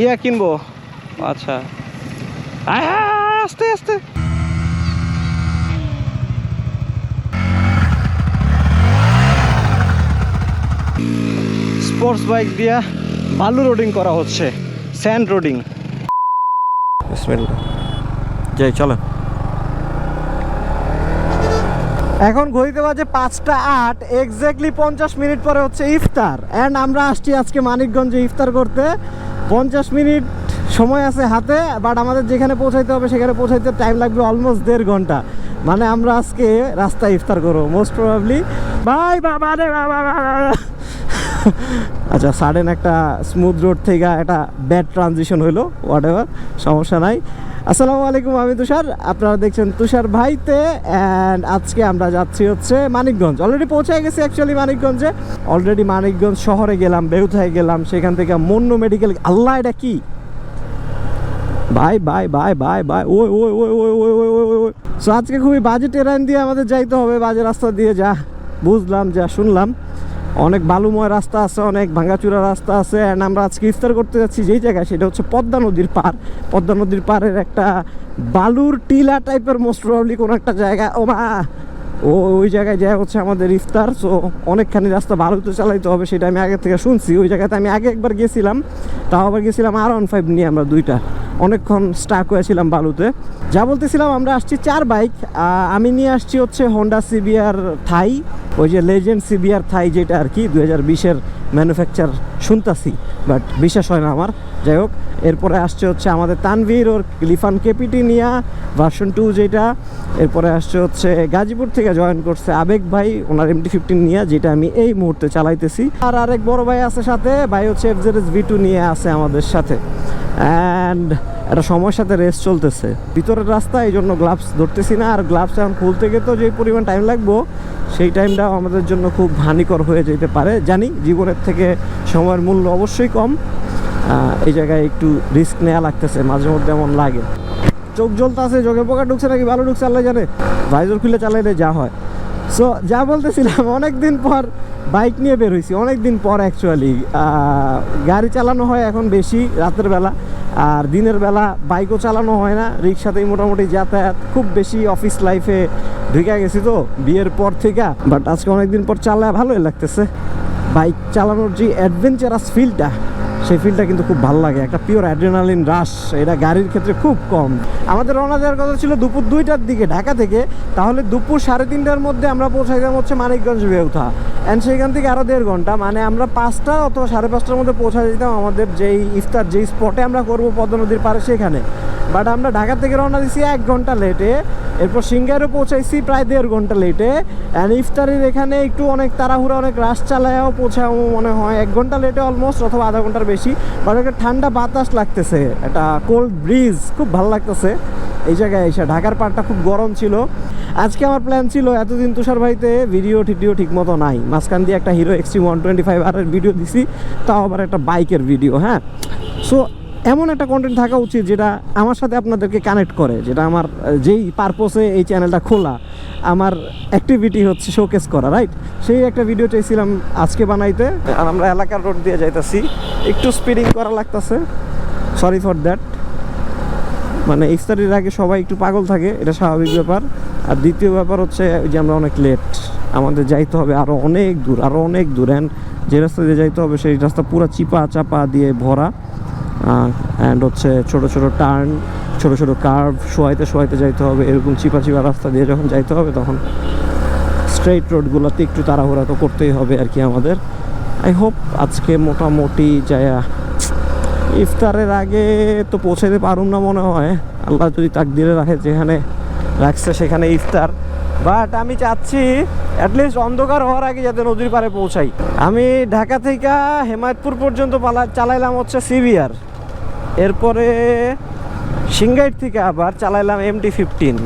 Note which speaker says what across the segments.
Speaker 1: ইয়া কিনবো। আচ্ছা। আয়, আয়, আয়, আস্তে আস্তে। স্পোর্টস বাইক দিয়া বালু রোডিং করা হচ্ছে স্যান্ড রোডিং। যাই চলো। এখন ঘড়িতে বাজে পাঁচটা আট এক্স্যাক্টলি পঞ্চাশ মিনিট পরে হচ্ছে ইফতার। অ্যান্ড আমরা আসছি আজকে মানিকগঞ্জে ইফতার করতে। পঞ্চাশ মিনিট সময় আছে হাতে বাট আমাদের যেখানে পৌঁছাইতে হবে, সেখানে পৌঁছাইতে টাইম লাগবে অলমোস্ট দেড় ঘণ্টা। মানে আমরা আজকে রাস্তায় ইফতার করব মোস্ট প্রবাবলি বাই বাবা রে বাবা। আচ্ছা সাডেন একটা স্মুথ রোড থেকে একটা ব্যাড ট্রানজিশন হইল হোয়াট এভার সমস্যা নাই। আসসালামু আলাইকুম, আমি তুষার। আপনারা দেখছেন তুষার ভাইতে অ্যান্ড আজকে আমরা যাচ্ছি হচ্ছে মানিকগঞ্জ। অলরেডি পৌঁছে গেছি অ্যাকচুয়ালি মানিকগঞ্জে। অলরেডি মানিকগঞ্জ শহরে গেলাম, বেউথায় গেলাম, সেখান থেকে মন্য মেডিকেল আল্লাহ, এটা কি? Bye bye bye bye bye, ওই ওই ওই ওই ওই ওই ওই ওই সো আজকে খুবই বাজে ট্রেন দিয়ে আমাদের যাইতে হবে, বাজে রাস্তা দিয়ে, যা, বুঝলাম, যা শুনলাম। অনেক বালুময় রাস্তা আছে, অনেক ভাঙাচুরা রাস্তা আছে অ্যান্ড আমরা আজকে ইফতার করতে যাচ্ছি যেই জায়গায়, সেটা হচ্ছে পদ্মা নদীর পার পদ্মা নদীর পাড়ের একটা বালুর টিলা টাইপের মোস্ট প্রবলি কোনো একটা জায়গা। ও মা ও ওই জায়গায় যায় হচ্ছে আমাদের ইফতার সো অনেকখানি রাস্তা বালুতে চালাইতে হবে সেটা আমি আগে থেকে শুনছি। ওই জায়গাতে আমি আগে একবার গেছিলাম, তাও আবার গেছিলাম আর ওয়ান ফাইভ নিয়ে আমরা দুইটা। অনেকক্ষণ স্টাক হয়েছিলাম বালুতে। যা বলতেছিলাম, আমরা আসছি চার বাইক আমি নিয়ে আসছি হচ্ছে হন্ডা সিবিআর থাই ওই যে লেজেন্ড সিবিআর থাই যেটা আর কি দু হাজার বিশের ম্যানুফ্যাকচার শুনতাছি বাট বিশ্বাস হয় না আমার। যাই হোক, এরপরে আসছে হচ্ছে আমাদের তানভীর, ওর লিফান কেপিটি নিয়া ভার্সন টু যেটা, এরপরে আসছে হচ্ছে গাজীপুর থেকে জয়েন করছে আবেগ ভাই, ওনার এমটি ফিফটিন নিয়ে, যেটা আমি এই মুহূর্তে চালাইতেছি। আর আরেক বড় ভাই আছে সাথে, ভাই হচ্ছে এফজেডএস ভি টু নিয়ে আছে আমাদের সাথে। অ্যান্ড একটা সময়ের সাথে রেস চলতেছে। ভিতরের রাস্তা, এই জন্য গ্লাভস ধরতেছি না, আর গ্লাভস এখন খুলতে গিয়ে তো যে পরিমাণ টাইম লাগবো, সেই টাইমটাও আমাদের জন্য খুব হানিকর হয়ে যেতে পারে। জানি জীবনের থেকে সময়ের মূল্য অবশ্যই কম এই জায়গায় একটু রিস্ক নেওয়া লাগতেছে, মাঝে মধ্যে এমন লাগে। চোখ জ্বলতে আছে চোখে পোকা ঢুকছে নাকি ভালো ঢুকছে আল্লাহ জানে। ভাইজর খুলে চালাই চালাইলে যা হয়। সো যা বলতেছিলাম অনেক দিন পর বাইক নিয়ে বের হয়েছি অনেক দিন পর অ্যাকচুয়ালি গাড়ি চালানো হয় এখন বেশি রাতের বেলা, আর দিনের বেলা বাইকও চালানো হয় না, রিক্সাতেই মোটামুটি যাতায়াত, খুব বেশি অফিস লাইফে ঢুকে গেছি তো, বিয়ের পর থেকে। বাট আজকে অনেকদিন পর চালায় ভালোই লাগতেছে। বাইক চালানোর যে অ্যাডভেঞ্চারাস ফিলটা সেই ফিলটা কিন্তু খুব ভালো লাগে। একটা পিওর অ্যাড্রেনালিন রাশ এটা গাড়ির ক্ষেত্রে খুব কম। আমাদের রওনা দেওয়ার কথা ছিল দুপুর দুইটার দিকে ঢাকা থেকে। তাহলে দুপুর সাড়ে তিনটার মধ্যে আমরা পৌঁছাইতাম হচ্ছে মানিকগঞ্জ বেউথা অ্যান্ড সেখান থেকে আরও দেড় ঘণ্টা মানে আমরা পাঁচটা অথবা সাড়ে পাঁচটার মধ্যে পৌঁছা যেতাম আমাদের যেই ইফতার, যেই স্পটে আমরা করব পদ্মনদীর পারে সেখানে। বাট আমরা ঢাকা থেকে রওনা দিছি এক ঘণ্টা লেটে। এরপর সিঙ্গারও পৌঁছাইছি প্রায় দেড় ঘণ্টা লেটে। অ্যান্ড ইফতারির এখানে একটু অনেক তাড়াহুড়া, অনেক রাশ চালায়ও পৌঁছাও মনে হয়। এক ঘণ্টা লেটে অলমোস্ট অথবা আধা ঘণ্টার বেশি। বাট একটা ঠান্ডা বাতাস লাগতেছে, একটা কোল্ড ব্রিজ খুব ভালো লাগতেছে। এই জায়গায় এসে, ঢাকার পাড়টা খুব গরম ছিল। আজকে আমার প্ল্যান ছিল, এতদিন তুষার ভাইতে ভিডিও টিডিও ঠিক মতো নাই। মাঝখান দিয়ে একটা Hero extreme one twenty five আরের video দিছি, তাও আবার একটা বাইকের ভিডিও হ্যাঁ? সো এমন একটা কন্টেন্ট থাকা উচিত যেটা আমার সাথে আপনাদেরকে কানেক্ট করে, যেটা আমার, যেই পারপোসে এই চ্যানেলটা খোলা, আমার অ্যাক্টিভিটি হচ্ছে শোকেস করা রাইট সেই একটা ভিডিও চাইছিলাম আজকে বানাইতে। আর আমরা এলাকার রোড দিয়ে যাইতাছি, একটু স্পিডিং করা লাগতেছে। সরি ফর দ্যাট মানে ইফতারির আগে সবাই একটু পাগল থাকে, এটা স্বাভাবিক ব্যাপার। আর দ্বিতীয় ব্যাপার হচ্ছে যে আমরা অনেক লেট আমাদের যাইতে হবে আরও অনেক দূর আরও অনেক দূর। অ্যান্ড যে রাস্তা দিয়ে যাইতে হবে, সেই রাস্তা পুরো চিপা চাপা দিয়ে ভরা। অ্যান্ড হচ্ছে ছোট ছোট টার্ন ছোট ছোট কার্ভ শোয়াইতে শোয়াইতে যাইতে হবে, এরকম চিপা চিপা রাস্তা দিয়ে যখন যাইতে হবে তখন স্ট্রেট রোডগুলোতে একটু তাড়াহুড়া তো করতেই হবে আর কি আমাদের। আই হোপ আজকে মোটামুটি যায়া ইফতারের আগে তো পৌঁছাতে পারুম না মনে হয়। আল্লাহ যদি তাকদিরে রাখে যেখানে রাখছে সেখানে ইফতার। বাট আমি চাচ্ছি অ্যাটলিস্ট অন্ধকার হওয়ার আগে যাতে নদীর পাড়ে পৌঁছাই। আমি ঢাকা থেকে হেমায়তপুর পর্যন্ত পালা চালাইলাম হচ্ছে সিভিআর এরপরে সিঙ্গাইট থেকে আবার চালাইলাম এমটি ফিফটিন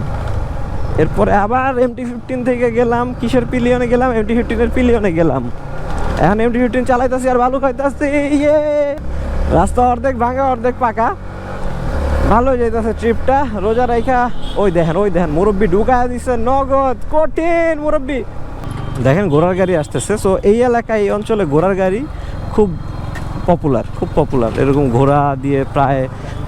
Speaker 1: এরপরে আবার এমটি ফিফটিন থেকে গেলাম, কিসের পিলিয়নে গেলাম? এমটি ফিফটিনের পিলিয়নে গেলাম। এখন এমটি ফিফটিন চালাইতেছি আর ভালো খাইতেছি ইয়ে! রাস্তা অর্ধেক ভাঙা, অর্ধেক পাকা। ভালো যাইতেছে ট্রিপটা। রোজা রাইখা ওই দেখেন ওই দেখেন মুরব্বি ঢুকায় দিছে নগদ কঠিন মুরব্বি। দেখেন ঘোড়ার গাড়ি আসতেছে সো এই এলাকায় এই অঞ্চলে ঘোড়ার গাড়ি খুব পপুলার খুব পপুলার এরকম ঘোড়া দিয়ে প্রায়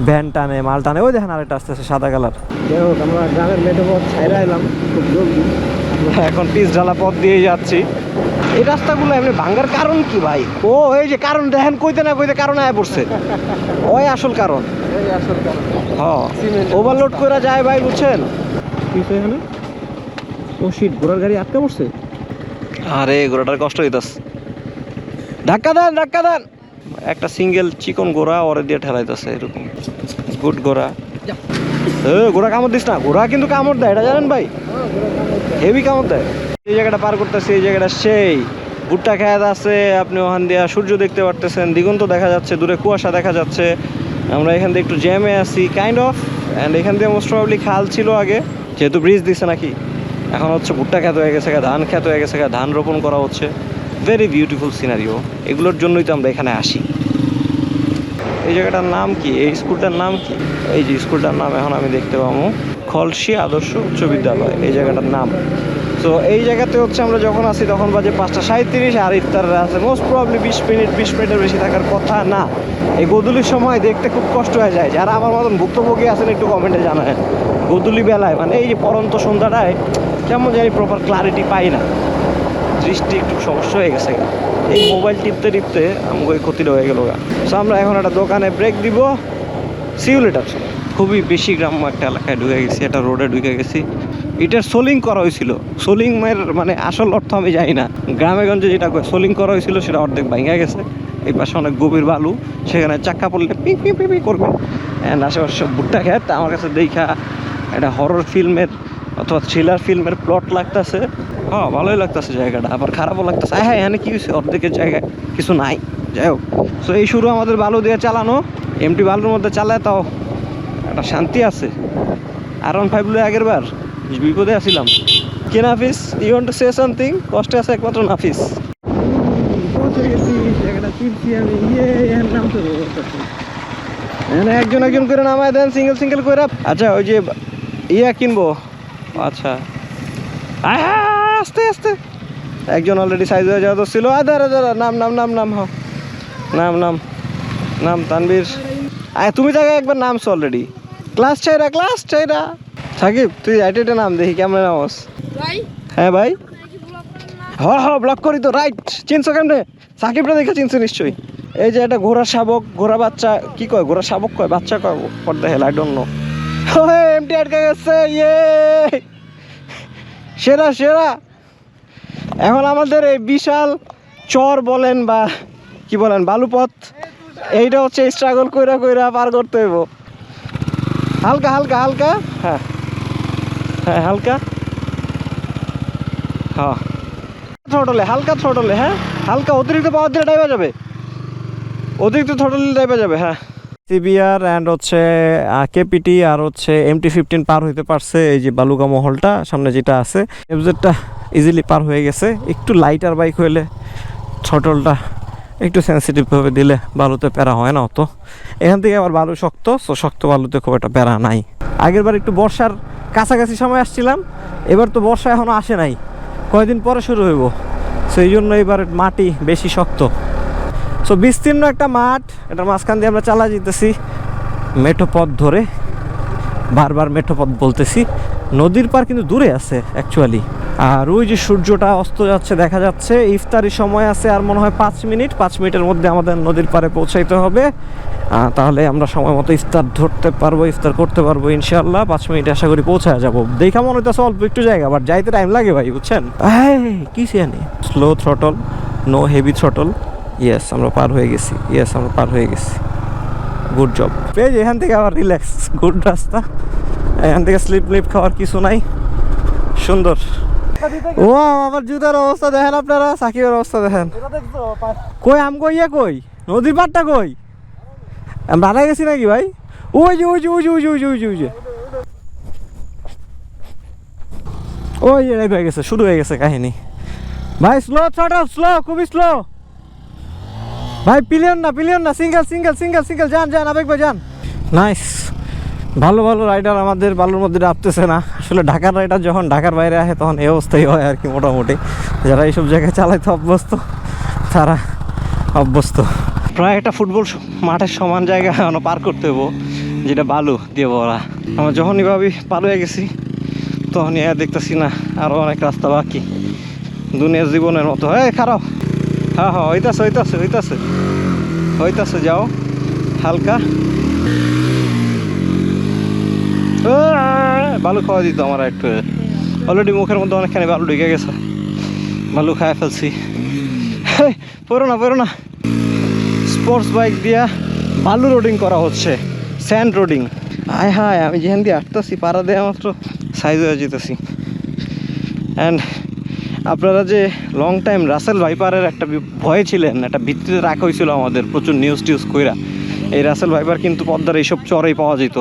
Speaker 1: ভ্যান টানে মাল টানে ওই দেখেন আরেকটা আসতেছে সাদা কালার যাই হোক আমরা গ্রামের মেঠো পথ ছাইরা এলাম খুব জলদি। আমরা এখন পিস ঢালা পথ দিয়ে যাচ্ছি। এই রাস্তাগুলো এমনি ভাঙ্গার কারণ কি ভাই? ও এই যে কারণ দেখেন কইতে না কইতে কারণ আয় পড়ছে। ওই আসল কারণ। হ্যাঁ ওভারলোড করে যায় ভাই বুঝছেন? ও শিট ঘোড়ার গাড়ি আটকা পড়ছে? আরে ঘোড়াটার কষ্ট হইতাছে। ধাক্কা দেন ধাক্কা দেন। একটা সিঙ্গেল চিকন ঘোড়া ওরে দিয়ে ঠেলাইতেছে এরকম। গুড ঘোড়া। এ ঘোড়া কামড় দিস না। ঘোড়া কিন্তু কামড় দেয় এটা জানেন ভাই? হেভি কামড় দেয়। এই জায়গাটা পার করতেছে, এই জায়গাটা সেই। ভুট্টা খেয়াত আছে, আপনি ওখান দিয়ে সূর্য দেখতে পারতেছেন দিগন্ত দেখা যাচ্ছে, দূরে কুয়াশা দেখা যাচ্ছে। আমরা এখান দিয়ে একটু জ্যামে আছি কাইন্ড অফ অ্যান্ড এখান দিয়ে মোস্ট প্রবলি খাল ছিল আগে, যেহেতু ব্রিজ দিছে নাকি। এখন হচ্ছে ভুট্টা খেত হয়ে গেছে, ধান খেত হয়ে গেছে, ধান রোপণ করা হচ্ছে। ভেরি বিউটিফুল সিনারিও এগুলোর জন্যই তো আমরা এখানে আসি। এই জায়গাটার নাম কি? এই স্কুলটার নাম কি? এই যে স্কুলটার নাম এখন আমি দেখতে পাবো। খলসি আদর্শ উচ্চ বিদ্যালয়, এই জায়গাটার নাম। তো এই জায়গাতে হচ্ছে আমরা যখন আসি তখন বাজে পাঁচটা সাঁত্রিশ আর ইফতার আছে। মোস্ট প্রবলি বিশ মিনিট, বিশ মিনিটের বেশি থাকার কথা না। এই গোধূলির সময় দেখতে খুব কষ্ট হয়ে যায়। যারা আমার মতন ভুক্তভোগী আছেন, একটু কমেন্টে জানায় গোধূলি বেলায় মানে এই যে পরন্ত সন্ধ্যাটায়, কেমন জানি প্রপার ক্লারিটি পাই না। দৃষ্টি একটু সমস্যা হয়ে গেছে। এই মোবাইল টিপতে টিপতে আমাকে ওই ক্ষতিটা হয়ে গেল গা। সো আমরা এখন একটা দোকানে ব্রেক দিব। সিউলেটার খুবই বেশি গ্রাম্য একটা এলাকায় ঢুকে গেছি, একটা রোডে ঢুকে গেছি। এটার সোলিং করা হয়েছিল। সোলিং এর মানে আসল অর্থ আমি জানি না। গ্রামে গঞ্জে যেটা সোলিং করা হয়েছিল সেটা অর্ধেক ভাঙা গেছে। এই পাশে অনেক গভীর বালু। সেখানে চাক্কা পড়লে পি পি পি করবে। অ্যান্ড আশেপাশে ভুট্টা খেত আমার কাছে দেখা একটা হরর ফিল্মের অথবা থ্রিলার ফিল্মের প্লট লাগতেছে। হ্যাঁ ভালোই লাগতেছে জায়গাটা। আবার খারাপও লাগতেছে। হ্যাঁ এখানে কি হয়েছে? অর্ধেকের জায়গায় কিছু নাই। যাই হোক। সো এই শুরু আমাদের বালু দিয়ে চালানো। এমটি বালুর মধ্যে চালায় তাও একটা শান্তি আছে। আর ওয়ান ফাইভ আগের বার। বিপদে আসছিলাম কে Nafis? You want to say something কষ্টে আছে একমাত্র নাফিস। একজন একজন করে নামায় দেন সিঙ্গেল সিঙ্গেল করে আচ্ছা ওই যে ইয়া কিনবো। আচ্ছা। আস্তে আস্তে। একজন অলরেডি সাইজ হয়ে যাওয়া ছিল দাঁড়া দাঁড়া, নাম নাম নাম নাম হ নাম নাম নাম তানবীর তুমি তাকে একবার নামছো অলরেডি ক্লাস চাইরা ক্লাস চাইরা সাকিব তুই আইটেটে নাম দেখি কেমন নামস
Speaker 2: ভাই?
Speaker 1: হ্যাঁ ভাই? হ হ ব্লক করি তো রাইট চিনছো কেমনে? সাকিবটা দেখে চিনছো নিশ্চয়ই। এই যে একটা ঘোড়া শাবক ঘোড়া বাচ্চা কি কয় ঘোড়া শাবক কয় বাচ্চা কয় for the hell I don't know MT আটকে গেছে ইয়ে! সেরা সেরা। এখন আমাদের এই বিশাল চর বলেন বা কি বলেন বালুপথ এইটা হচ্ছে স্ট্রাগল কইরা কইরা পার করতে হইব। হালকা হালকা হালকা হ্যাঁ। হ্যাঁ হালকা। হ্যাঁ। থ্রটলে হালকা থ্রটলে হ্যাঁ? হালকা, অতিরিক্ত পাওয়ার দিলে ড্রাইভা যাবে। অতিরিক্ত থ্রটলে ড্রাইভা যাবে হ্যাঁ। সিবিআর অ্যান্ড হচ্ছে কেপিটি আর হচ্ছে এমটি ফিফটিন পার হইতে পারছে এই যে বালুকা মহলটা, সামনে যেটা আছে। এফজেডটা ইজিলি পার হয়ে গেছে। একটু লাইটার বাইক হইলে থ্রটলটা একটু সেন্সিটিভভাবে দিলে বালুতে প্যারা হয় না অত। এখান থেকে আবার বালু শক্ত সো শক্ত বালুতে খুব একটা প্যারা নাই। আগের বার একটু বর্ষার কাছাকাছি সময় আসছিলাম, এবার তো বর্ষা এখনও আসে নাই। কয়েকদিন পরে শুরু হইব। সেই জন্য এবার মাটি বেশি শক্ত। সো বিস্তীর্ণ একটা মাঠ, এটার মাঝখান দিয়ে আমরা চালা যেতেছি। মেঠো পথ ধরে, বারবার মেঠো পথ বলতেছি। নদীর পার কিন্তু দূরে আছে অ্যাকচুয়ালি আর ওই যে সূর্যটা অস্ত যাচ্ছে দেখা যাচ্ছে। ইফতারি সময় আছে আর মনে হয় পাঁচ মিনিট। পাঁচ মিনিটের মধ্যে আমাদের নদীর পাড়ে পৌঁছাইতে হবে। তাহলে আমরা সময় মতো ইফতার ধরতে পারব ইফতার করতে পারব ইনশাল্লাহ পাঁচ মিনিট আশা করি পৌঁছায় যাব। দেখা মনে হইতেছে অল্প একটু জায়গা বাট যাইতে টাইম লাগে ভাই বুঝছেন? কি জানি slow throttle no heavy throttle yes আমরা পার হয়ে গেছি। ইয়েস আমরা পার হয়ে গেছি। গুড জব পেজ এখান থেকে আবার রিল্যাক্স গুড রাস্তা। এখান থেকে স্লিপ লিপ খাওয়ার কিছু নাই। সুন্দর। ও আমার জুতার অবস্থা দেখেন আপনারা সাকিবের অবস্থা দেখেন। কই আম কই ইয়ে কই? নদীর পাড়টা কই? বাধা গেছি নাকি ভাই? ওই যে ওই যে ওই যে ওই যে ওই যে ওই যে ওই যে। ওই এরাই হয়ে গেছে শুরু হয়ে গেছে কাহিনী। ভাই স্লো শর্ট স্লো খুবই স্লো ভাই পিলিয়ন না পিলিয়ন না সিঙ্গেল সিঙ্গেল সিঙ্গেল সিঙ্গেল যান যান আবেগ ভাই যান। নাইস ভালো ভালো রাইডার আমাদের বালুর মধ্যে ডাবতেছে না। আসলে ঢাকার রাইডার যখন ঢাকার বাইরে আসে তখন এই অবস্থাই হয় আর কি মোটামুটি। যারা এইসব জায়গায় চালাইতে অভ্যস্ত, তারা অভ্যস্ত। প্রায় একটা ফুটবল মাঠের সমান জায়গা পার করতে হব, যেটা বালু দিয়ে ভরা। আমরা যখনই ভাবি পার হয়ে গেছি, তখনই আর দেখতেছি না আরও অনেক রাস্তা বাকি। দুনিয়ার জীবনের মতো। হ্যাঁ খারাপ। হ্যাঁ হ্যাঁ হইতাছে হইতাছে হইতাছে। হইতাছে, যাও। হালকা। বালু খাওয়া দিত আমার একটু। অলরেডি মুখের মধ্যে অনেকখানি বালু ঢুকে গেছে। বালু খায় ফেলছি। পড়ো না পড়ো না। স্পোর্টস বাইক দিয়া বালু রোডিং করা হচ্ছে। স্যান্ড রোডিং আয় হায়, আমি যেখান দিয়ে আটতেছি পাড়া দেওয়া মাত্র সাইজ হয়ে যেতেছি। অ্যান্ড আপনারা যে লং টাইম রাসেল ভাইপারের একটা ভয়ে ছিলেন, একটা ভিত্তিতে রাখা হয়েছিল আমাদের প্রচুর নিউজ টিউজ কইরা। এই রাসেল ভাইপার কিন্তু পদ্মার এইসব চরেই পাওয়া যেত।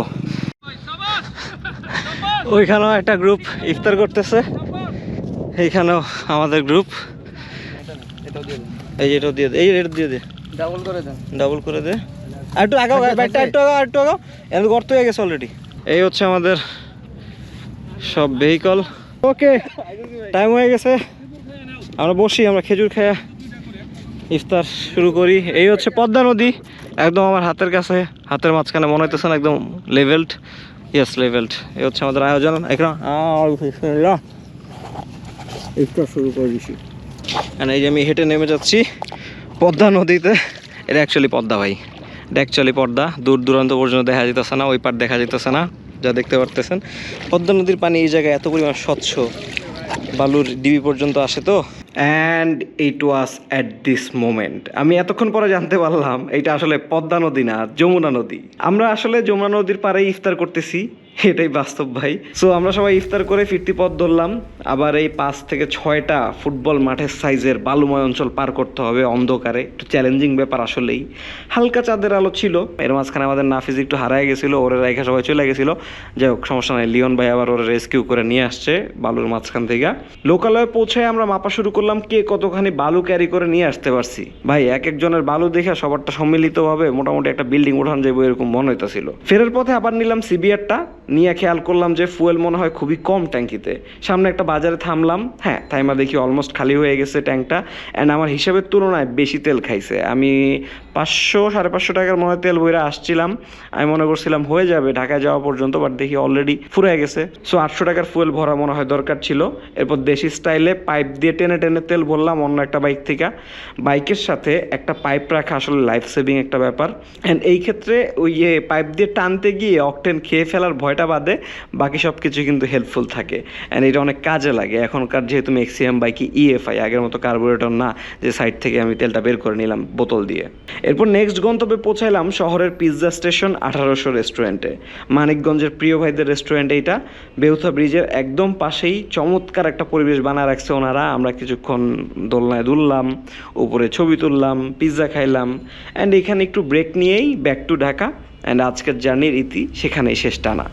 Speaker 1: ওইখানেও একটা গ্রুপ ইফতার করতেছে। এইখানেও আমাদের গ্রুপ এই যে এটা দিয়ে দে এই এটা দিয়ে দে।
Speaker 2: ডাবল করে দেন।
Speaker 1: ডাবল করে দে। আর একটু আগাও ব্যাগটা একটু আগাও একটু আগাও। এর গর্ত হয়ে গেছে অলরেডি এই হচ্ছে আমাদের সব ভেহিকল ওকে টাইম হয়ে গেছে। আমরা বসি আমরা খেজুর খেয়ে ইফতার শুরু করি। এই হচ্ছে পদ্মা নদী। একদম আমার হাতের কাছে হাতের মাঝখানে মনে হইতেছে না একদম লেভেলড ইয়েস লেভেলড এ হচ্ছে আমাদের আয়োজন। এখানে শুরু করে দিছি। এই যে আমি হেঁটে নেমে যাচ্ছি পদ্মা নদীতে। এটা অ্যাকচুয়ালি পদ্মা ভাই। এটা অ্যাকচুয়ালি পদ্মা। দূর দূরান্ত পর্যন্ত দেখা যেতেছে না ওই পার দেখা যেতেছে না যা দেখতে পারতেছেন। পদ্মা নদীর পানি এই জায়গায় এত পরিমাণ স্বচ্ছ। বালুর ডিবি পর্যন্ত আসে তো? And it was at this moment আমি এতক্ষণ পরে জানতে পারলাম এটা আসলে পদ্মা নদী না, যমুনা নদী। আমরা আসলে যমুনা নদীর পাড়েই ইফতার করতেছি। এটাই বাস্তব ভাই। সো আমরা সবাই ইফতার করে ফিরতি পথ ধরলাম। আবার এই পাঁচ থেকে ছয়টা ফুটবল মাঠের সাইজের বালুময় অঞ্চল পার করতে হবে অন্ধকারে। একটু চ্যালেঞ্জিং ব্যাপার আসলেই। হালকা চাঁদের আলো ছিল। এর মাঝখানে আমাদের নাফিজ একটু হারায় গেছিল, ওরে রেখে সবাই চলে গেছিল। যাই হোক, সমস্যা নাই। লিওন ভাই আবার ওরা রেস্কিউ করে নিয়ে আসছে বালুর মাঝখান থেকে। লোকালয়ে পৌঁছে আমরা মাপা শুরু করলাম কে কতখানি বালু ক্যারি করে নিয়ে আসতে পারছি। ভাই, এক একজনের বালু দেখে সবারটা সম্মিলিতভাবে মোটামুটি একটা বিল্ডিং উঠান যাব এরকম মনে হইতেছিল। ফেরার পথে আবার নিলাম সিবিআরটা নিয়ে খেয়াল করলাম যে ফুয়েল মনে হয় খুবই কম ট্যাঙ্কিতে। সামনে একটা বাজারে থামলাম। হ্যাঁ থাইমা দেখি অলমোস্ট খালি হয়ে গেছে ট্যাঙ্কটা। অ্যান্ড আমার হিসাবের তুলনায় বেশি তেল খাইছে। আমি পাঁচশো, সাড়ে পাঁচশো টাকার মনে তেল বইরা আসছিলাম। আমি মনে করছিলাম হয়ে যাবে ঢাকায় যাওয়া পর্যন্ত বাট দেখি অলরেডি ফুরে গেছে। সো আটশো টাকার ফুয়েল ভরা মনে হয় দরকার ছিল। এরপর দেশি স্টাইলে পাইপ দিয়ে টেনে টেনে তেল ভরলাম অন্য একটা বাইক থেকে। বাইকের সাথে একটা পাইপ রাখা আসলে লাইফ সেভিং একটা ব্যাপার। অ্যান্ড এই ক্ষেত্রে ওই পাইপ দিয়ে টানতে গিয়ে অকটেন খেয়ে ফেলার ভয়টা বাদে বাকি সব কিছু কিন্তু হেল্পফুল থাকে। অ্যান্ড এটা অনেক কাজে লাগে। এখনকার যেহেতু ম্যাক্সিমাম বাইকে ইএফআই আগের মতো কার্বোরেটর না, যে সাইড থেকে আমি তেলটা বের করে নিলাম বোতল দিয়ে। এরপর নেক্সট গন্তব্যে পৌঁছাইলাম শহরের পিৎজা স্টেশন আঠারোশো রেস্টুরেন্টে মানিকগঞ্জের প্রিয় ভাইদের রেস্টুরেন্ট এইটা। বেউথা ব্রিজের একদম পাশেই চমৎকার একটা পরিবেশ বানা রাখছে ওনারা। আমরা কিছুক্ষণ দোলনায় দুললাম, উপরে ছবি তুললাম পিৎজা খাইলাম। অ্যান্ড এখানে একটু ব্রেক নিয়েই ব্যাক টু ঢাকা অ্যান্ড আজকের জার্নির ইতি সেখানেই শেষ টানা।